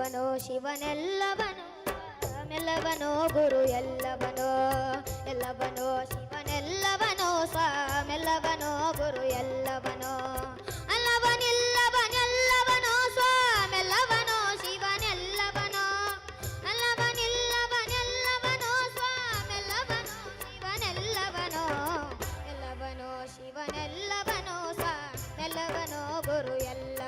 ಎಲ್ಲವನೋ ಶಿವನೆಲ್ಲವನೋ ಸಾಮೆಲ್ಲವನೋ ಗುರು ಎಲ್ಲವನೋ ಎಲ್ಲವನೋ, ಶಿವನೆಲ್ಲವನೋ ಸಾಮೆಲ್ಲವನೋ ಗುರು ಎಲ್ಲವನೋ, ಅಲ್ಲವನಿಲ್ಲವನೆಲ್ಲವನೋ ಸ್ವಾಮೆಲ್ಲವನೋ ಶಿವನೆಲ್ಲವನೋ, ಅಲ್ಲವನಿಲ್ಲವನೆಲ್ಲವನೋ ಸ್ವಾಮೆಲ್ಲವನೋ ಶಿವನೆಲ್ಲವನೋ, ಎಲ್ಲವನೋ, ಶಿವನೆಲ್ಲವನೋ ಸಾಮೆಲ್ಲವನೋ ಗುರು ಎಲ್ಲ